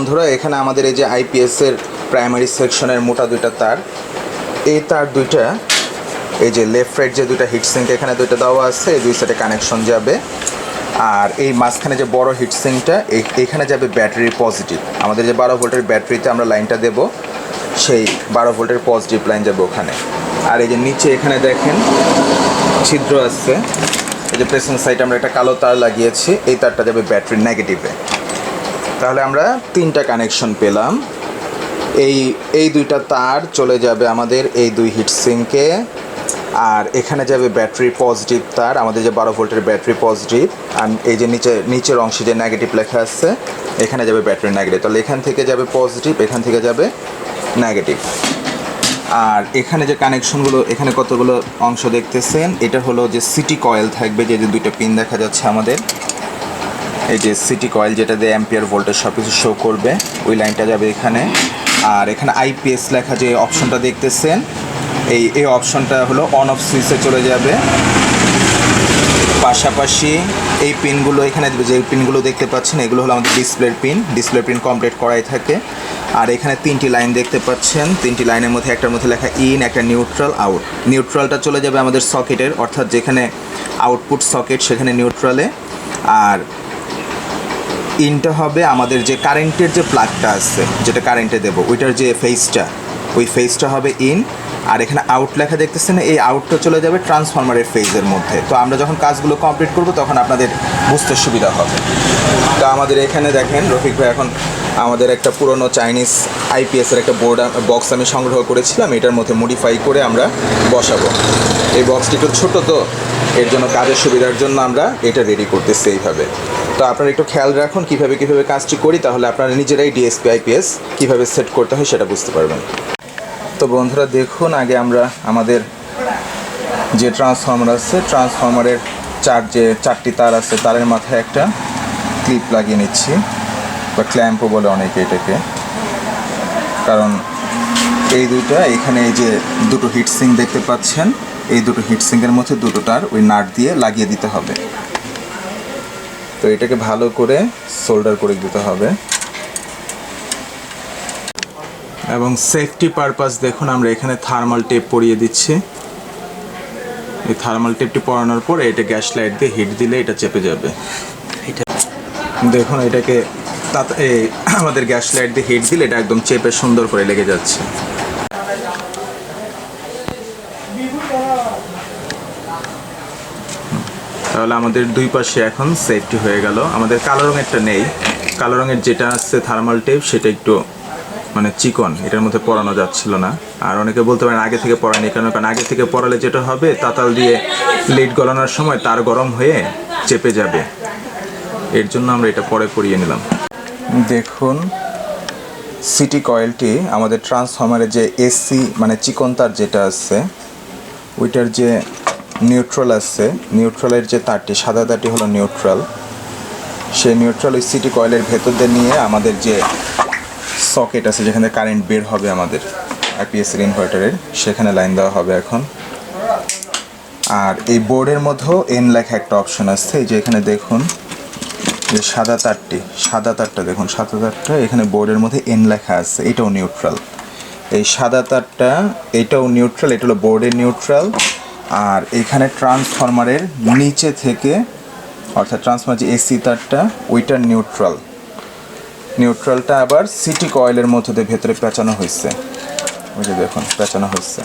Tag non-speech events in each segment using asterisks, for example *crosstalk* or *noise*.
বন্ধুরা, এখানে আমাদের এই যে আইপিএস এর প্রাইমারি সেকশনের মোটা দুইটা তার। এই তার দুইটা, এই যে লেফট রাইট যে দুইটা হিট সিঙ্ক এখানে দুইটা দেওয়া আছে, এই দুই সাইডে কানেকশন যাবে। আর এই মাঝখানে যে বড় হিট সিঙ্কটা এখানে যাবে ব্যাটারি পজিটিভ আমাদের যে বারো ভোল্টের ব্যাটারিতে আমরা লাইনটা দেব, সেই বারো ভোল্টের পজিটিভ লাইন যাবে ওখানে। আর এই যে নিচে এখানে দেখেন, ছিদ্র আছে। এই যে প্রেসেন্ট সাইডে আমরা একটা কালো তার লাগিয়েছি, এই তারটা যাবে ব্যাটারি নেগেটিভে তাহলে আমরা তিনটা কানেকশন পেলাম। এই এই দুইটা তার চলে যাবে আমাদের এই দুই হিট সিঙ্কে আর এখানে যাবে ব্যাটারি পজিটিভ তার, আমাদের যে বারো ভোল্টের ব্যাটারি পজিটিভ আর এই যে নিচে, নিচের অংশে যে নেগেটিভ লেখা আছে, এখানে যাবে ব্যাটারি নেগেটিভ তাহলে এখান থেকে যাবে পজিটিভ এখান থেকে যাবে নেগেটিভ আর এখানে যে কানেকশনগুলো এখানে কতগুলো অংশ দেখতেছেন? এটা হলো যে সিটি কয়েল থাকবে, যে যে দুইটা পিন দেখা যাচ্ছে আমাদের। এই যে সিটি কয়েল যেটা দিয়ে অ্যাম্পিয়ার ভোল্টেজ সব কিছু শো করবে, ওই লাইনটা যাবে এখানে। আর এখানে আইপিএস লেখা যে অপশনটা দেখতেছেন, এই এই অপশনটা হলো অন অফ সুইচে চলে যাবে। পাশাপাশি এই পিনগুলো এখানে যে পিনগুলো দেখতে পাচ্ছেন, এগুলো হলো আমাদের ডিসপ্লের পিন ডিসপ্লে পিন কমপ্লিট করাই থাকে। আর এখানে তিনটি লাইন দেখতে পাচ্ছেন। তিনটি লাইনের মধ্যে একটার মধ্যে লেখা ইন একটা নিউট্রাল আউট নিউট্রালটা চলে যাবে আমাদের সকেটের অর্থাৎ যেখানে আউটপুট সকেট সেখানে নিউট্রালে আর ইনটা হবে আমাদের যে কারেন্টের যে প্লাগটা আছে, যেটা কারেন্টে দেব, ওইটার যে ফেসটা ওই ফেসটা হবে ইন আর এখানে আউট লেখা দেখতেছেন, এই আউটটা চলে যাবে ট্রান্সফরমারের ফেজের মধ্যে। তো আমরা যখন কাজগুলো কমপ্লিট করব, তখন আপনাদের বুঝতে সুবিধা হবে। তো আমাদের এখানে দেখেন, রফিক ভাই এখন আমাদের একটা পুরনো চাইনিজ আইপিএসের একটা বোর্ড বক্স আমি সংগ্রহ করেছিলাম। এটার মধ্যে মডিফাই করে আমরা বসাবো। এই বক্সটি একটু ছোটো তো, এর জন্য কাজের সুবিধার জন্য আমরা এটা রেডি করতেছি এইভাবে। তো আপনারা একটু খেয়াল রাখুন, কীভাবে কীভাবে কাজটি করি, তাহলে আপনারা নিজেরাই ডিএসপি আইপিএস কীভাবে সেট করতে হয় সেটা বুঝতে পারবেন। তো বন্ধুরা দেখুন আগে আমরা আমাদের যে ট্রান্সফর্মার আছে ট্রান্সফর্মারের চার যে চারটি তার আছে, তারের মাথায় একটা ক্লিপ লাগিয়ে নিচ্ছি, বা ক্ল্যাম্পও বলে অনেকে এটাকে। কারণ এই দুইটা, এখানে এই যে দুটো হিটসিং দেখতে পাচ্ছেন, এই দুটো হিটসিংয়ের মধ্যে দুটো তার ওই নাট দিয়ে লাগিয়ে দিতে হবে। তো এটাকে ভালো করে সোল্ডার করে দিতে হবে। এবং সেফটি পারপাস দেখুন আমরা এখানে থার্মাল টেপ পরিয়ে দিচ্ছি। এই থার্মাল টেপটি পরানোর পরে এটা গ্যাস লাইট দিয়ে হিট দিলে এটা চেপে যাবে। দেখুন এটাকে তাত- *coughs* আমাদের গ্যাস লাইট দিয়ে হিট দিলে এটা একদম চেপে সুন্দর করে লেগে যাচ্ছে। তাহলে আমাদের দুই পাশে এখন সেফটি হয়ে গেল। আমাদের কালো রঙেরটা নেই। কালো রঙের যেটা আছে থার্মাল টেপ সেটা একটু মানে চিকন, এটার মধ্যে পরানো যাচ্ছিল না। আর অনেকে বলতে পারেন আগে থেকে পড়ায়নি কেন? কারণ আগে থেকে পড়ালে যেটা হবে, তাতাল দিয়ে লিড গলানোর সময় তার গরম হয়ে চেপে যাবে। এর জন্য আমরা এটা পরে পরিয়ে নিলাম। দেখুন সিটি কয়েলটি আমাদের ট্রান্সফরমারের যে এসি মানে চিকন তার যেটা আছে, ওইটার যে নিউট্রাল আছে নিউট্রালের যে তারটি, সাদা তারটি হলো নিউট্রাল সেই নিউট্রাল ওই সিটি কয়েলের ভেতর দিয়ে নিয়ে আমাদের যে সকেট আছে যেখানে কারেন্ট বের হবে আমাদের আইপিএসের ইনভার্টারের সেখানে লাইন দেওয়া হবে এখন। আর এই বোর্ডের মধ্যেও এন লেখা একটা অপশন আসছে, এই যে এখানে দেখুন, যে সাদা তারটি, সাদা তারটা দেখুন, সাদা তারটা, এখানে বোর্ডের মধ্যে এন লেখা আছে, এটাও নিউট্রাল এই সাদা তারটা, এটাও নিউট্রাল এটা হলো বোর্ডের নিউট্রাল আর এখানে ট্রান্সফরমারের নিচে থেকে, অর্থাৎ ট্রান্সফরমার যে এসি তারটা, ওইটার নিউট্রাল নিউট্রালটা আবার সিটি কয়েলের মধ্যে দিয়ে ভেতরে পেঁচানো হয়েছে। ওই যে দেখুন, পেঁচানো হয়েছে।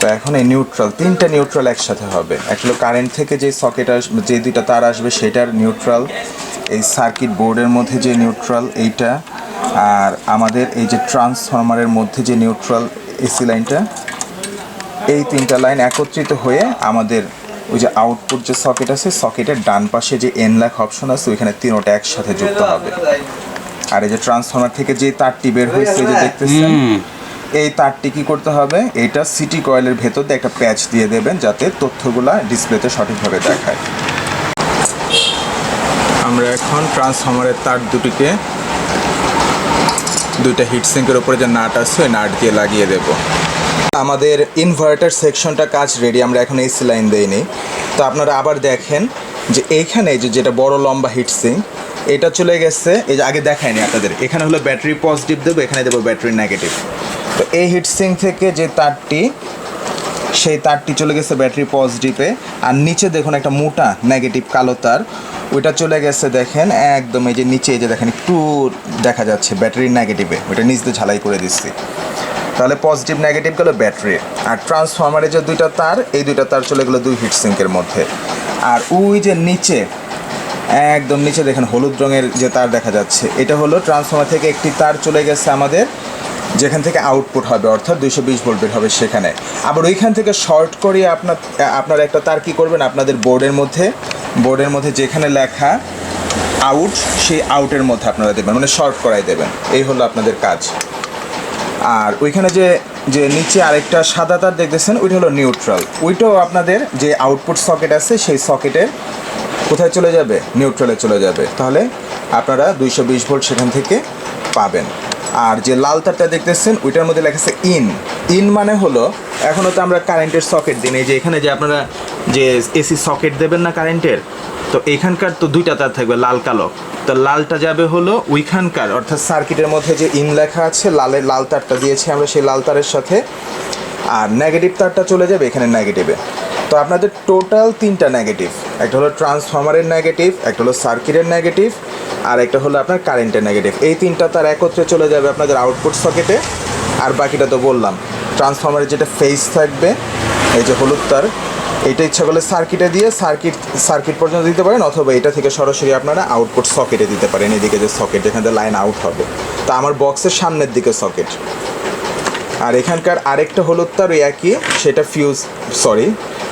তো এখন এই নিউট্রাল, তিনটা নিউট্রাল একসাথে হবে। হলো কারেন্ট থেকে যে সকেট আসবে যে দুইটা তার আসবে, সেটার নিউট্রাল, এই সার্কিট বোর্ডের মধ্যে যে নিউট্রাল, এইটা, আর আমাদের এই যে ট্রান্সফরমারের মধ্যে যে নিউট্রাল, এসি লাইনটা, এই তিনটা লাইন একত্রিত হয়ে আমাদের ওই যে আউটপুট যে সকেট আছে সকেটের ডান পাশে যে এন লাখ অপশন আছে ওইখানে তিনোটা একসাথে যুক্ত হবে। আর এই যে ট্রান্সফরমার থেকে যে তারটি বের হয়েছে যে দেখতেছেন এই তারটি কি করতে হবে? এটা সিটি কয়েলের ভেতর দিয়ে একটা প্যাচ দিয়ে দেবেন যাতে তথ্যগুলা ডিসপ্লেতে সঠিকভাবে দেখায়। আমরা এখন ট্রান্সফরমারের তার দুটিকে দুইটা হিট সিঙ্কের উপরে যে নাট আছে ওই নাট দিয়ে লাগিয়ে দেব। আমাদের ইনভার্টার সেকশনটা কাজ রেডি আমরা এখন এসি লাইন দেইনি তো আপনারা আবার দেখেন যে এইখানে যে যেটা বড় লম্বা হিট সিঙ্ক এটা চলে গেছে। এই যে আগে দেখায়নি আপনাদের, এখানে হলো ব্যাটারি পজিটিভ দেবো, এখানে দেবো ব্যাটারি নেগেটিভ তো এই হিটসিং থেকে যে তারটি, সেই তারটি চলে গেছে ব্যাটারি পজিটিভে আর নিচে দেখুন একটা মোটা নেগেটিভ কালো তার, ওইটা চলে গেছে দেখেন, একদম এই যে নিচে এই যে দেখেন, একটু দেখা যাচ্ছে ব্যাটারি নেগেটিভে ওইটা নিচ দিয়ে ঝালাই করে দিচ্ছি। তাহলে পজিটিভ নেগেটিভ গেলো ব্যাটারি আর ট্রান্সফরমারের যে দুইটা তার, এই দুইটা তার চলে গেলো দুই হিট সিঙ্কের মধ্যে। আর ওই যে নিচে, একদম নিচে দেখেন হলুদ রঙের যে তার দেখা যাচ্ছে, এটা হলো ট্রান্সফর্মার থেকে একটি তার চলে গেছে আমাদের, যেখান থেকে আউটপুট হবে, অর্থাৎ দুইশো বিশ ভোল্টের হবে সেখানে। আবার ওইখান থেকে শর্ট করিয়ে আপনার আপনার একটা তার কি করবেন? আপনাদের বোর্ডের মধ্যে বোর্ডের মধ্যে যেখানে লেখা আউট সেই আউটের মধ্যে আপনারা দেবেন মানে শর্ট করাই দেবেন। এই হলো আপনাদের কাজ। আর ওইখানে যে যে নিচে আরেকটা সাদা তার দেখতেছেন, ওইটা হলো নিউট্রাল ওইটাও আপনাদের যে আউটপুট সকেট আছে, সেই সকেটের কোথায় চলে যাবে? নিউট্রালে চলে যাবে। তাহলে আপনারা দুইশো বিশ ভোল্ট সেখান থেকে পাবেন। আর যে লাল তারটা দেখতেছেন, ওইটার মধ্যে লেখা আছে ইন ইন মানে হলো, এখনও তো আমরা কারেন্টের সকেট দিন এই যে এখানে যে আপনারা যে এসি সকেট দেবেন না কারেন্টের তো এখানকার তো দুইটা তার থাকবে, লাল, কালো। তো লালটা যাবে হলো ওইখানকার, অর্থাৎ সার্কিটের মধ্যে যে ইন লেখা আছে লালের লাল তারটা দিয়েছি আমরা সেই লাল তারের সাথে। আর নেগেটিভ তারটা চলে যাবে এখানে নেগেটিভে তো আপনাদের টোটাল তিনটা নেগেটিভ একটা হলো ট্রান্সফর্মারের নেগেটিভ একটা হলো সার্কিটের নেগেটিভ আর একটা হলো আপনার কারেন্টের নেগেটিভ এই তিনটা তার একত্রে চলে যাবে আপনাদের আউটপুট সকেটে আর বাকিটা তো বললাম ট্রান্সফর্মারের যেটা ফেস থাকবে, এই যে হলুদ তার এইটা ইচ্ছা করলে সার্কিটে দিয়ে সার্কিট সার্কিট পর্যন্ত দিতে পারেন অথবা এটা থেকে সরাসরি আপনারা আউটপুট সকেটে দিতে পারেন, এদিকে যে সকেট যেখানে লাইন আউট হবে। তা আমার বক্সের সামনের দিকে সকেট আর এখানকার আরেকটা হলুদ তার একই, সেটা ফিউজ সরি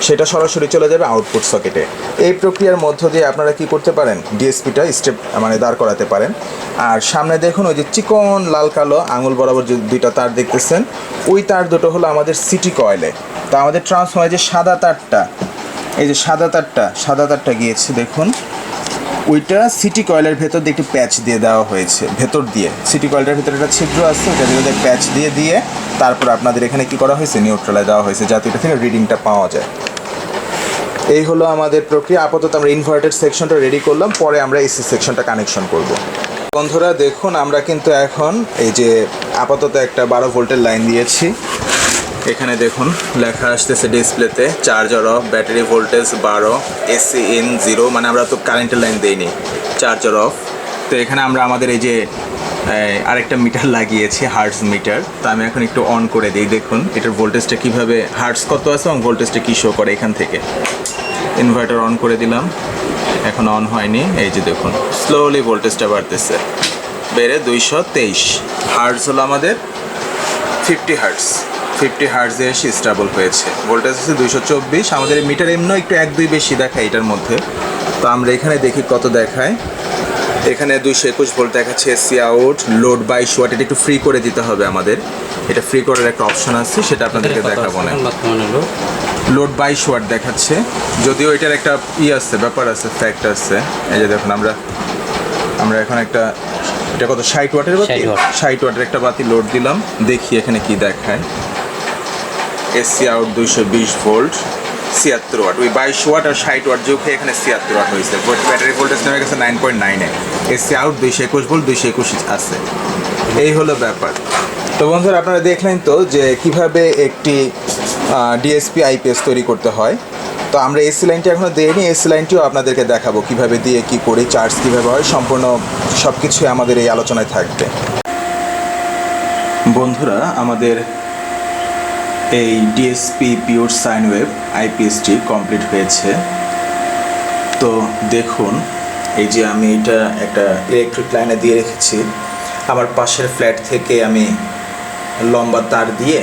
সেটা সরাসরি চলে যাবে আউটপুট সকেটে এই প্রক্রিয়ার মধ্য দিয়ে আপনারা কি করতে পারেন? ডিএসপিটা স্টেপ মানে দাঁড় করাতে পারেন। আর সামনে দেখুন ওই যে চিকন লাল কালো আঙুল বরাবর যে দুইটা তার দেখতেছেন, ওই তার দুটো হলো আমাদের সিটি কয়েলে তা আমাদের ট্রান্সফর্মার যে সাদা তারটা, এই যে সাদা তারটা সাদা তারটা গিয়েছে, দেখুন। ওইটা সিটি কয়েলের ভেতর দিয়ে একটি প্যাচ দিয়ে দেওয়া হয়েছে, ভেতর দিয়ে। সিটি কয়েলটার ভেতরে একটা ছিদ্র আছে ওটা দিয়ে প্যাচ দিয়ে দিয়ে তারপর আপনাদের এখানে কি করা হয়েছে? নিউট্রালে দেওয়া হয়েছে, যাতে এটা থেকে রিডিংটা পাওয়া যায়। এই হলো আমাদের প্রক্রিয়া। আপাতত আমরা ইনভার্টেড সেকশনটা রেডি করলাম, পরে আমরা এসি সেকশনটা কানেকশন করব। বন্ধুরা, দেখুন, আমরা কিন্তু এখন এই যে আপাতত একটা বারো ভোল্টের লাইন দিয়েছি। এখানে দেখুন, লেখা আসতেছে ডিসপ্লেতে চার্জার অফ ব্যাটারি ভোল্টেজ বারো এসি ইন জিরো মানে আমরা তো কারেন্টের লাইন দিইনি চার্জার অফ তো এখানে আমরা আমাদের এই যে আরেকটা মিটার লাগিয়েছি হার্টস মিটার তো আমি এখন একটু অন করে দিই, দেখুন, এটার ভোল্টেজটা কীভাবে হার্টস কত আছে এবং ভোল্টেজটা কী শো করে এখান থেকে। ইনভার্টার অন করে দিলাম, এখন অন হয়নি, এই যে দেখুন স্লোলি ভোল্টেজটা বাড়তেছে, বেড়ে দুইশো তেইশ হার্টস হলো আমাদের ফিফটি হার্টস ফিফটি এসে স্টেবল হয়েছে। ভোল্টেজ হচ্ছে দুইশো চব্বিশ আমাদের মিটার এমনিও একটু এক দুই বেশি দেখায় এটার মধ্যে। তো আমরা এখানে দেখি কত দেখায়। এখানে দুইশো একুশ ভোল্ট দেখাচ্ছে এসি আউট লোড বাইশ ওয়াট এটা একটু ফ্রি করে দিতে হবে আমাদের। এটা ফ্রি করার একটা অপশন আছে সেটা আপনাদেরকে দেখাবো না। লোড? বাইশ ওয়াট দেখাচ্ছে। যদিও এটার একটা ই আছে ব্যাপার আছে ফ্যাক্ট আছে। এই যে দেখুন আমরা আমরা এখন একটা এটা কত ষাট ওয়াটের বাতি? 60 ওয়াট। ষাট ওয়াটের একটা বাতি লোড দিলাম। দেখি এখানে কি দেখায়। এসি আউট দুইশো বিশ ভোল্ট ছিয়াত্তর ওয়াট ওই বাইশ ওয়াট আর ষাট ওয়াট হয়ে এখানে ছিয়াত্তর ওয়াট হয়েছে। ব্যাটারি ভোল্টেজ নেমে গেছে নাইন পয়েন্ট নাইনে এসি আউট দুইশো একুশ ভোল্ট দুইশো একুশ আছে। এই হলো ব্যাপার। তো বন্ধুরা, আপনারা দেখলেন তো যে কীভাবে একটি ডিএসপি আইপিএস তৈরি করতে হয়। তো আমরা এসি লাইনটি এখনও দিইনি। এসি লাইনটিও আপনাদেরকে দেখাবো কীভাবে দিয়ে, কি করি চার্জ কীভাবে হয়। সম্পূর্ণ সব কিছুই আমাদের এই আলোচনায় থাকবে। বন্ধুরা, আমাদের এই ডিএসপি পিওর সাইন ওয়েভ আইপিএসটি কমপ্লিট হয়েছে। তো দেখুন, এই যে আমি এটা একটা ইলেকট্রিক লাইনে দিয়ে রেখেছি। আমার পাশের ফ্ল্যাট থেকে আমি লম্বা তার দিয়ে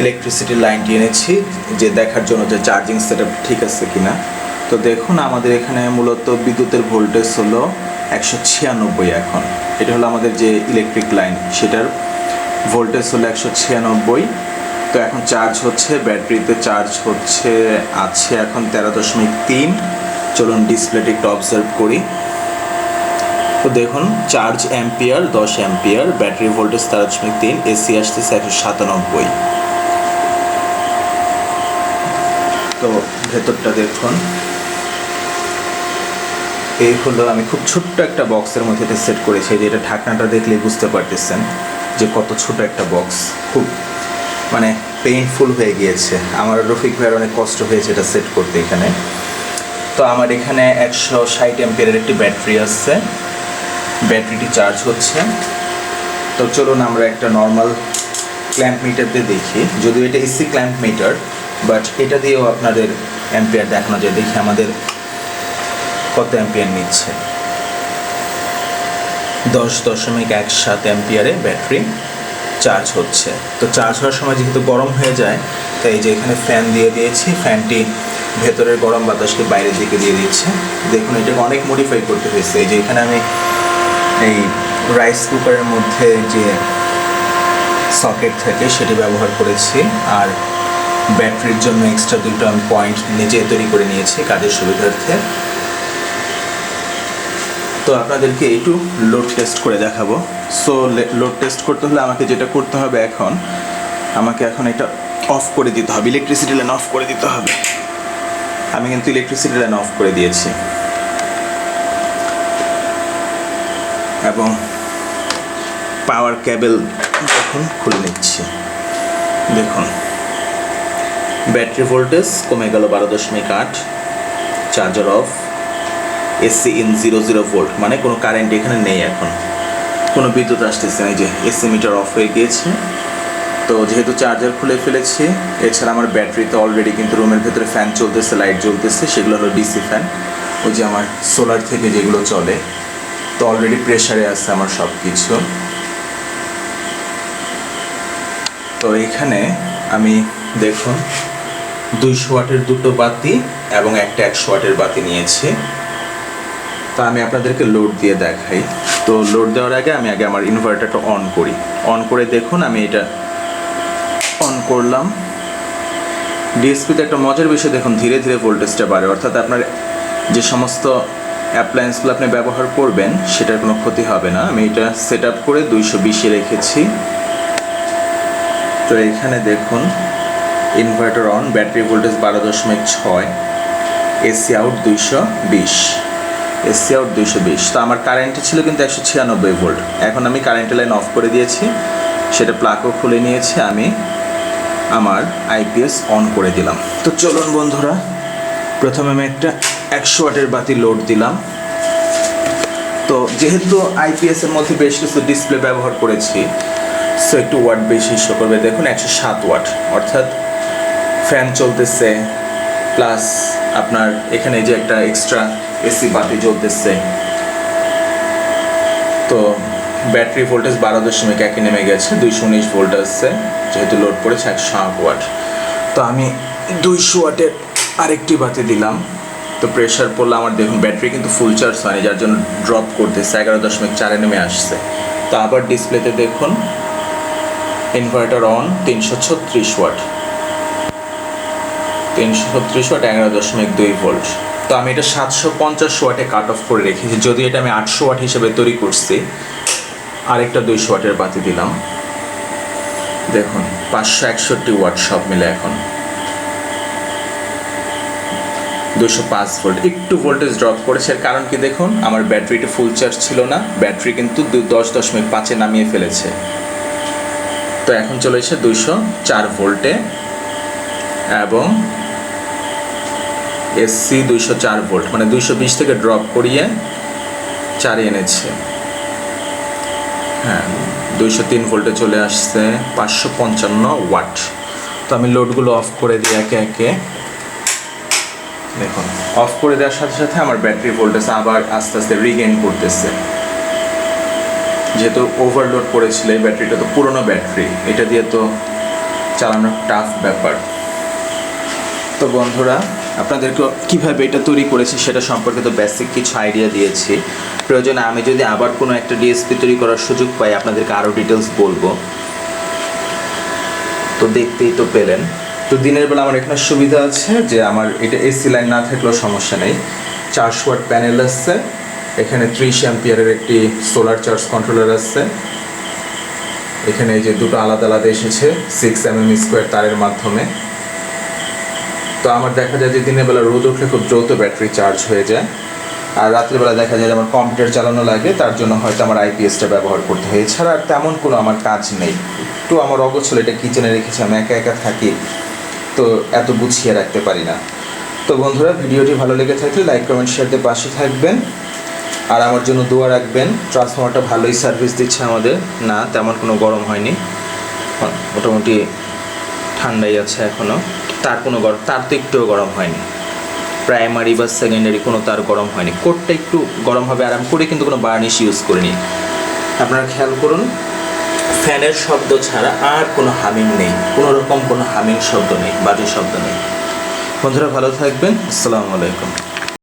ইলেকট্রিসিটি লাইনটি এনেছি, যে দেখার জন্য যে চার্জিং সেট ঠিক আছে কিনা। তো দেখুন, আমাদের এখানে মূলত বিদ্যুতের ভোল্টেজ হলো একশো ছিয়ানব্বই এখন। এটা হলো আমাদের যে ইলেকট্রিক লাইন সেটার ভোল্টেজ হলো একশো ছিয়ানব্বই। তো এখন চার্জ হচ্ছে, ব্যাটারিতে চার্জ হচ্ছে, আছে এখন তেরো দশমিক তিন। চলুন ডিসপ্লেটি একটু অবজার্ভ করি। তো দেখুন, চার্জ অ্যাম্পিয়ার, দশ অ্যাম্পিয়ার, ব্যাটারি ভোল্টেজ তেরো দশমিক তিন এসি আসতেছে একশো সাতানব্বই। তো ভেতরটা দেখুন। এই হলো আমি খুব ছোট্ট একটা বক্সের মধ্যে এটা সেট করেছি যে এটা ঢাকনাটা দেখলে বুঝতে পারতেছেন। যে কত ছোট একটা বক্স খুব মানে পেইনফুল হয়ে গিয়েছে। আমার রফিক ভাইয়ের অনেক কষ্ট হয়েছে এটা সেট করতে এখানে। তো আমার এখানে একশো ষাট এম্পিয়ারের একটি ব্যাটারি আছে ব্যাটারিটি চার্জ হচ্ছে। তো চলুন আমরা একটা নর্মাল ক্ল্যাম্প মিটার দিয়ে দেখি। যদিও এটা এসি ক্ল্যাম্প মিটার বাট এটা দিয়েও আপনাদের অ্যাম্পিয়ার দেখানো যায়। দেখি আমাদের কত অ্যাম্পিয়ার নিচ্ছে। দশ দশমিক এক সাত অ্যাম্পিয়ারে ব্যাটারি চার্জ হচ্ছে। তো চার্জ হওয়ার সময় যেহেতু গরম হয়ে যায়, তাই যে এখানে ফ্যান দিয়ে দিয়েছি, ফ্যানটি ভেতরের গরম বাতাসকে বাইরের দিকে দিয়ে দিচ্ছে। দেখুন, এটাকে অনেক মডিফাই করতে হয়েছে। এই যে এখানে আমি এই রাইস কুকারের মধ্যে যে সকেট থাকে, সেটি ব্যবহার করেছি। আর ব্যাটারির জন্য এক্সট্রা দুটো আমি পয়েন্ট নিজে তৈরি করে নিয়েছি কাজের সুবিধার্থে। তো আপনাদেরকে একটু লোড টেস্ট করে দেখাবো। সো লোড টেস্ট করতে হলে আমাকে যেটা করতে হবে এখন, আমাকে এখন এটা অফ করে দিতে হবে। ইলেকট্রিসিটি লাইন অফ করে দিতে হবে। আমি কিন্তু ইলেকট্রিসিটি লাইন অফ করে দিয়েছি। এবং পাওয়ার কেবল এখন খুলে নিচ্ছি। দেখুন ব্যাটারি ভোল্টেজ কমে গেল বারো দশমিক আট charger off AC in zero zero volt মানে কোনো কারেন্ট এখানে নেই এখন। কোনো বিদ্যুৎ আসতেছে না যে এসি মিটার অফ হয়ে গিয়েছে। তো যেহেতু চার্জার খুলে ফেলেছি, এছাড়া আমার ব্যাটারিতে অলরেডি কিন্তু রুমের ভেতরে ফ্যান চলতেছে লাইট জ্বলতেছে, সেগুলো হলো ডিসি ফ্যান ওই যে আমার সোলার থেকে যেগুলো চলে, তো অলরেডি প্রেশারে আছে আমার সব কিছু তো এখানে আমি দেখুন, দুইশো ওয়াটের দুটো বাতি এবং একটা একশো ওয়াটের বাতি নিয়েছি। তো আমি আপনাদেরকে লোড দিয়ে দেখাই। তো লোড দেওয়ার আগে আমি আগে আমার ইনভার্টারটা অন করি। অন করে দেখুন, আমি এটা অন করলাম। ডিএসপিতে একটা মজার বিষয় দেখুন, ধীরে ধীরে ভোল্টেজটা বাড়ে। অর্থাৎ আপনার যে সমস্ত অ্যাপ্লায়েন্সগুলো আপনি ব্যবহার করবেন, সেটার কোনো ক্ষতি হবে না। আমি এটা সেট আপ করে দুইশো বিশে রেখেছি। তো এখানে দেখুন ইনভার্টার অন ব্যাটারি ভোল্টেজ বারো দশমিক ছয় এসি আউট দুইশো বিশ। এসি আউট দুইশো বিশ। তো আমার কারেন্টে ছিল কিন্তু একশো ছিয়ানব্বই ভোল্ট এখন আমি কারেন্টের লাইন অফ করে দিয়েছি। সেটা প্লাগও খুলে নিয়েছি। আমি আমার আইপিএস অন করে দিলাম। তো চলুন বন্ধুরা, প্রথমে আমি একটা একশো ওয়াটের বাতি লোড দিলাম। তো যেহেতু আইপিএসের মধ্যে বেশ কিছু ডিসপ্লে ব্যবহার করেছি সো একটু ওয়াট বেশি শো করবে। দেখুন, একশো সাত ওয়াট অর্থাৎ ফ্যান চলতেছে প্লাস আপনার এখানে যে একটা এক্সট্রা এসি বাতি জ্বলতেছে। তো ব্যাটারি ভোল্টেজ বারো দশমিক একে নেমে গেছে, দুইশো উনিশ ভোল্ট আসছে, যেহেতু লোড পড়েছে একশো আট ওয়াট। তো আমি দুইশো ওয়াটের আরেকটি বাতি দিলাম। তো প্রেশার পড়লে আমার দেখুন ব্যাটারি কিন্তু ফুল চার্জ হয়নি, যার জন্য ড্রপ করতেছে, এগারো দশমিক চারে নেমে আসছে। তো আবার ডিসপ্লেতে দেখুন ইনভার্টার অন তিনশো ছত্রিশ ওয়াট। তিনশো ছত্রিশ ওয়াট, এগারো দশমিক দুই ভোল্ট। তো আমি এটা সাতশো পঞ্চাশ ওয়াটে কাট অফ করে রেখেছি। যদি এটা আমি আটশো ওয়াট হিসেবে তৈরি করছি, আরেকটা দুইশো ওয়াটের বাতি দিলাম। দেখুন, পাঁচশো একষট্টি ওয়াট সব মিলে এখন। দুশো পাঁচ ভোল্ট। একটু ভোল্টেজ ড্রপ করেছে কারণ কি দেখুন, আমার ব্যাটারিটা ফুল চার্জ ছিল না, ব্যাটারি কিন্তু দশ দশমিক পাঁচে নামিয়ে ফেলেছে। তো এখন চলে এসে দুইশো চার ভোল্টে এবং এসসি দুইশো চার ভোল্ট মানে দুইশো বিশ থেকে ড্রপ করিয়ে চারে এনেছে। হ্যাঁ দুইশো তিন ভোল্টে চলে আসছে পাঁচশো পঞ্চান্ন ওয়াট তো আমি লোডগুলো অফ করে দিই একে একে। দেখুন অফ করে দেওয়ার সাথে সাথে আমার ব্যাটারি ভোল্টেজ আবার আস্তে আস্তে রিগেইন করতেছে। যেহেতু ওভারলোড করেছিল, এই ব্যাটারিটা তো পুরনো ব্যাটারি এটা দিয়ে তো চালানো টাফ ব্যাপার। তো বন্ধুরা আপনাদেরকে কীভাবে এটা তৈরি করেছি সেটা সম্পর্কে তো বেসিক কিছু আইডিয়া দিয়েছি। প্রয়োজনে আমি যদি আবার কোনো একটা ডিএসপি তৈরি করার সুযোগ পাই, আপনাদেরকে আরও ডিটেলস বলব। তো দেখতেই তো পেলেন। তো দিনের বেলা আমার এখানে সুবিধা আছে যে আমার এটা এসি লাইন না থাকলেও সমস্যা নেই। চারশো ওয়াট প্যানেল আসছে এখানে ত্রিশ অ্যাম্পিয়ারের একটি সোলার চার্জ কন্ট্রোলার আসছে এখানে এই যে দুটো আলাদা আলাদা এসেছে সিক্স এম এম স্কোয়ার তারের মাধ্যমে। তো আমার দেখা যায় যে দিনের বেলা রোদ উঠলে খুব দ্রুত ব্যাটারি চার্জ হয়ে যায়। আর রাত্রিবেলা দেখা যায় যে আমার কম্পিউটার চালানো লাগে, তার জন্য হয়তো আমার আইপিএসটা ব্যবহার করতে হয়। এছাড়া আর তেমন কোনো আমার কাজ নেই। একটু আমার অগোছল, এটা কিচেনে রেখেছি, আমি একা একা থাকি, তো এত গুছিয়ে রাখতে পারি না। তো বন্ধুরা, ভিডিওটি ভালো লেগে থাকলে লাইক, কমেন্ট শেয়ার দিয়ে পাশে থাকবেন। আর আমার জন্য দোয়া রাখবেন। ট্রান্সফর্মারটা ভালোই সার্ভিস দিচ্ছে আমাদের। না, তেমন কোনো গরম হয়নি। মোটামুটি ঠান্ডাই আছে এখনও তার কোনো গরম তার তো একটুও গরম হয়নি। প্রাইমারি বা সেকেন্ডারি কোনো তার গরম হয়নি। কোটটা একটু গরম হবে আরাম করে কিন্তু কোনো বার্নিশ ইউজ করিনি। আপনারা খেয়াল করুন, ফ্যানের শব্দ ছাড়া আর কোনো হামিং নেই। কোনো রকম কোনো হামিং শব্দ নেই, বাজে শব্দ নেই। বন্ধুরা ভালো থাকবেন। আসসালামু আলাইকুম।